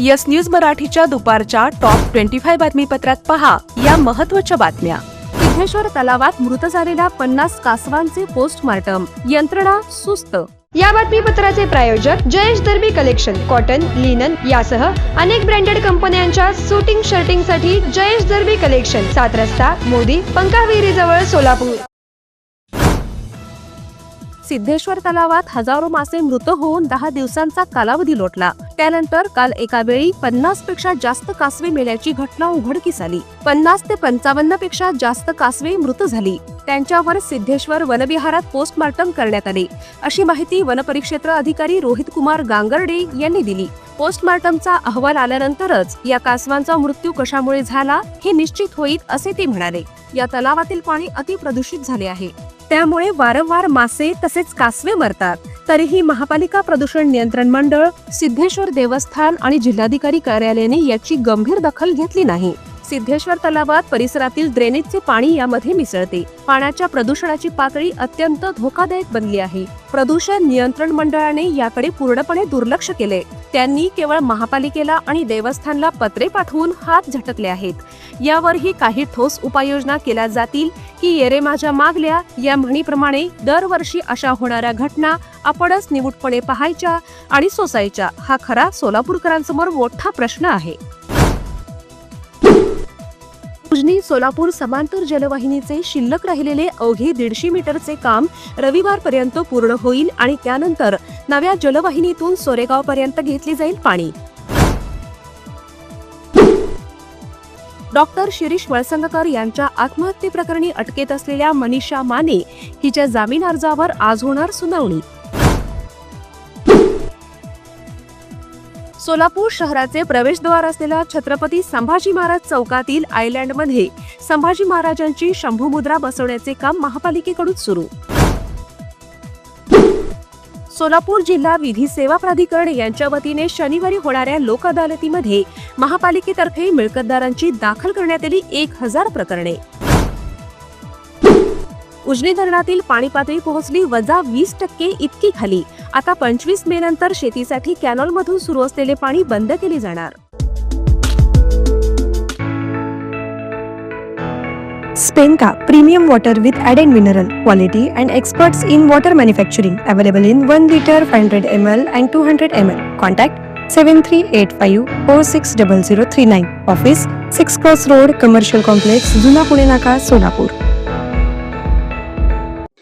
Yes news मराठीच्या दुपारच्या top twenty five बातमीपत्रात पहा या महत्त्वाच्या बातम्या. सिद्धेश्वर तलावात मृत झालेल्या पन्नास कासवांचे पोस्टमार्टम यंत्रणा सुस्त. या बातमीपत्राचे प्रायोजक Jayesh Darbi collection cotton linen यासह अनेक ब्रँडेड कंपन्यांच्या शूटिंग शर्टिंगसाठी जयेश दर्बी कलेक्शन सात रस्ता मोदी पंकाविहिरी जवळ सोलापूर. सिद्धेश्वर तलावात हजारो मासे मृत होऊन दहा दिवसांचा कालावधी लोटला. त्यानंतर काल एका वेळी पन्नासपेक्षा जास्त कासवे मेल्याची घटना उघडकीस आली. पन्नास ते पंचावन्नपेक्षा जास्त कासवे मृत झाली. त्यांच्यावर सिद्धेश्वर वनविहारात पोस्टमार्टम करण्यात आले. अशी माहिती वनपरिक्षेत्र अधिकारी रोहित कुमार गांगर्डे यांनी दिली. पोस्टमार्टमचा अहवाल आल्यानंतरच या कासवांचा मृत्यू कशामुळे झाला हे निश्चित होईल असे ते म्हणाले. या तलावातील पाणी अतिप्रदूषित झाले आहे. त्यामुळे वारंवार मासे तसेच कासवे मरतात. तरीही महापालिका प्रदूषण नियंत्रण मंडळ सिद्धेश्वर देवस्थान आणि जिल्हाधिकारी कार्यालयाने याची गंभीर दखल घेतली नाही. सिद्धेश्वर तलावात परिसरातील ड्रेनेजचे पाणी यामध्ये मिसळते. पाण्याच्या प्रदूषणाची पातळी अत्यंत धोकादायक बनली आहे. प्रदूषण नियंत्रण मंडळाने याकडे पूर्णपणे दुर्लक्ष केले. त्यांनी केवळ महापालिकेला आणि देवस्थानला पत्रे पाठवून हात झटकले आहेत. यावरही काही ठोस उपाययोजना केल्या जातील की येरे माझ्या मागल्या या म्हणीप्रमाणे दरवर्षी अशा होणाऱ्या घटना आपणच निवूटपणे पाहायच्या आणि सोसायच्या हा खरा सोलापूरकरांसमोर मोठा प्रश्न आहे. उजनी सोलापूर समांतर जलवाहिनीचे शिल्लक राहिलेले अवघे दीडशे मीटरचे काम रविवारपर्यंत पूर्ण होईल आणि त्यानंतर नव्या जलवाहिनीतून सोरेगावपर्यंत घेतली जाईल पाणी. डॉक्टर शिरीष वळसंगकर यांच्या आत्महत्येप्रकरणी अटकेत असलेल्या मनीषा माने हिच्या जामीन अर्जावर आज होणार सुनावणी. सोलापूर शहराचे प्रवेशद्वार असलेल्या छत्रपती संभाजी महाराज चौकातील आयलँडमध्ये संभाजी महाराजांची शंभू मुद्रा बसवण्याचे काम महापालिकेकडून सुरू. सोलापूर जिल्हा विधी सेवा प्राधिकरण यांच्या वतीने शनिवारी होणाऱ्या लोक अदालतीमध्ये महापालिकेतर्फे मिळकतदारांची दाखल करण्यात आली एक हजार प्रकरणे. उजनी धरणातील पाणी पातळी पोहोचली वजा वीस टक्के इतकी खाली. आता पंचवीस मे नंतर शेतीसाठी कॅनॉल मधून सुरू असलेले पाणी बंद केले जाणार. स्पेनका premium water with add and mineral quality and experts in water manufacturing available in one litre five hundred M L and two hundred M L. Contact seven three eight five four six double zero three nine. Office six cross road commercial complex जुना पुणे नाका सोलापूर.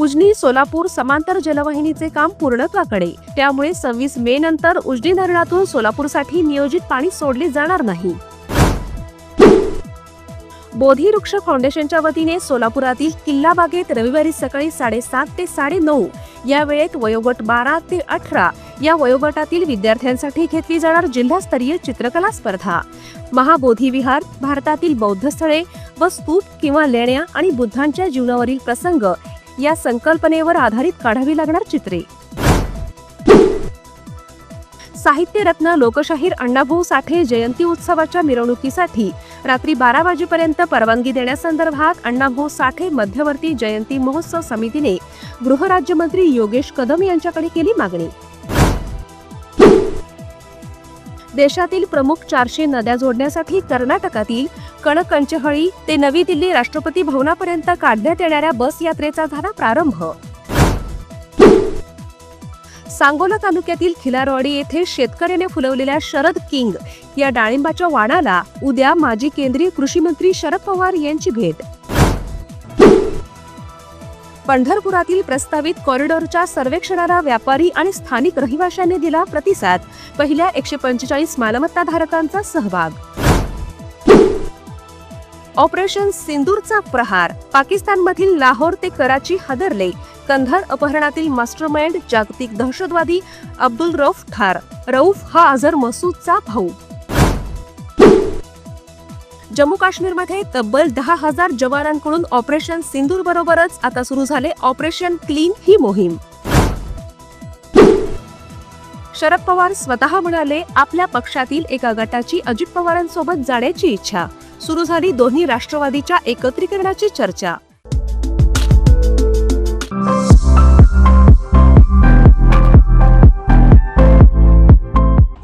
उजनी सोलापूर समांतर जलवाहिनीचे काम पूर्णत्वाकडे. त्यामुळे सव्वीस मे नंतर उजनी धरणातून सोलापूरसाठी नियोजित पाणी सोडले जाणार नाही. बोधी वृक्ष फाउंडेशनच्या वतीने सोलापुरातील किल्ला बागेत रविवारी सकाळी साडेसात ते साडेनऊ या वेळेत वयोगट बारा ते अठरा या वयोगटातील विद्यार्थ्यांसाठी घेतली जाणार जिल्हास्तरीय चित्रकला स्पर्धा. महाबोधी विहार भारतातील बौद्ध स्थळे व स्तूप किंवा लेण्या आणि बुद्धांच्या जीवनावरील प्रसंग या संकल्पनेवर आधारित काढावी लागणार चित्रे. साहित्यरत्न लोकशाहीर अण्णाभाऊ साठे जयंती उत्सवाच्या मिरवणुकीसाठी रात्री बारा वाजेपर्यंत परवानगी देण्यासंदर्भात अण्णाभाऊ साठे मध्यवर्ती जयंती महोत्सव समितीने गृहराज्यमंत्री योगेश कदम यांच्याकडे केली मागणी. देशातील प्रमुख चारशे नद्या जोडण्यासाठी कर्नाटकातील कणकंचहळी ते नवी दिल्ली राष्ट्रपती भवनापर्यंत काढण्यात येणाऱ्या बस यात्रेचा झाला प्रारंभ. सांगोला तालुक्यातील खिलारवाडी येथे शेतकऱ्याने फुलवलेल्या शरद किंग या डाळिंबाच्या वाणाला उद्या माजी केंद्रीय कृषी मंत्री शरद पवार यांची भेट. पंढरपुरातील प्रस्तावित कॉरिडॉरच्या सर्वेक्षणाला व्यापारी आणि स्थानिक रहिवाशांनी दिला प्रतिसाद. पहिल्या एकशे पंचेचाळीस मालमत्ताधारकांचा सहभाग. ऑपरेशन सिंदूरचा प्रहार. पाकिस्तानमधील लाहोर ते कराची हादरले. कंधार अपहरणातील मास्टरमाइंड जागतिक दहशतवादी अब्दुल रौफ ठार. रौफ हा अझर मसूदचा भाऊ. जम्मू काश्मीरमध्ये तब्बल दहा हजार जवानांकडून ऑपरेशन सिंदूर बरोबरच आता सुरू झाले ऑपरेशन क्लीन ही मोहीम. शरद पवार स्वतः म्हणाले आपल्या पक्षातील एका गटाची अजित पवारांसोबत जाण्याची इच्छा. सुरू झाली दोन्ही राष्ट्रवादीच्या एकत्रीकरणाची चर्चा.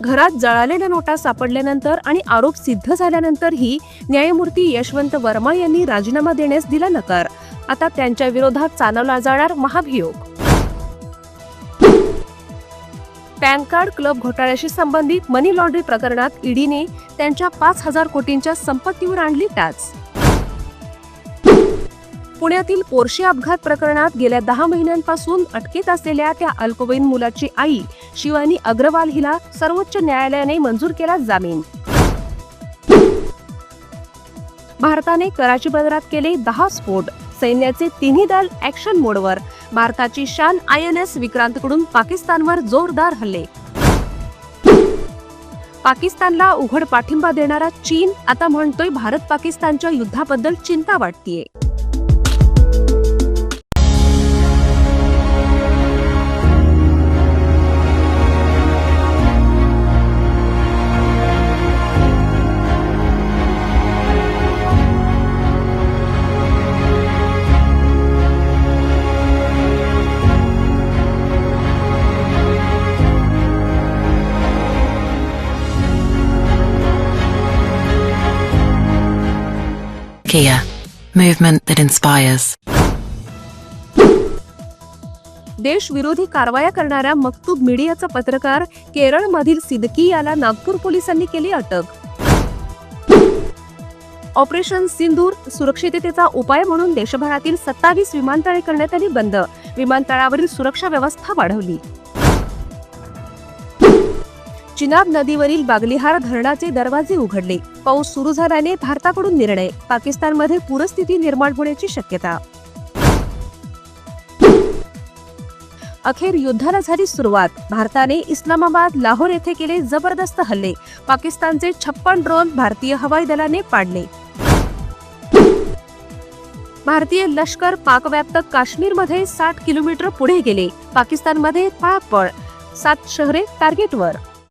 घरात जळालेल्या नोटा सापडल्यानंतर आणि आरोप सिद्ध झाल्यानंतरही न्यायमूर्ती यशवंत वर्मा यांनी राजीनामा देण्यास दिला नकार. आता त्यांच्या विरोधात चालवला जाणार महाभियोग. पॅन कार्ड क्लब घोटाळ्याशी संबंधित मनी लॉन्ड्री प्रकरणात ईडीने त्यांच्या पाच हजार कोटींच्या संपत्तीवर आणली टाच पुण्यातील पोर्शे अपघात प्रकरणात गेल्या दहा महिन्यांपासून अटकेत असलेल्या त्या अल्पवयीन मुलाची आई शिवानी अग्रवाल हिला सर्वोच्च न्यायालयाने मंजूर केला जामीन. भारताने कराची बंदरात केले दहा स्फोट. सैन्याचे तिन्ही दल ऍक्शन मोडवर भारताची शान आय एन एस विक्रांतकडून पाकिस्तानवर जोरदार हल्ले. पाकिस्तानला उघड पाठिंबा देणारा चीन आता म्हणतोय भारत पाकिस्तानच्या युद्धाबद्दल चिंता वाटतीये. Kia, movement that inspires. देशविरोधी कारवाया करणाऱ्या मक्तूब मीडियाचा पत्रकार केरळमधील सिदकी याला नागपूर पोलिसांनी केली अटक. ऑपरेशन सिंदूर सुरक्षिततेचा उपाय म्हणून देशभरातील सत्तावीस विमानतळे करण्यात आली बंद. विमानतळावरील सुरक्षा व्यवस्था वाढवली. चिनाब नदीवरील बागलिहार धरणाचे दरवाजे उघडले. पाऊस सुरू झाल्याने भारताकडून निर्णय. पाकिस्तानमध्ये पूरस्थिती निर्माण होण्याची शक्यता. अखेर युद्धाला झाली सुरुवात. भारताने इस्लामाबाद लाहोर येथे केले जबरदस्त हल्ले. पाकिस्तानचे छप्पन ड्रोन भारतीय हवाई दलाने पाडले. भारतीय लष्कर पाकव्याप्त काश्मीरमध्ये साठ किलोमीटर पुढे गेले. पाकिस्तानमध्ये पळापळ. सात शहरे टार्गेटवर.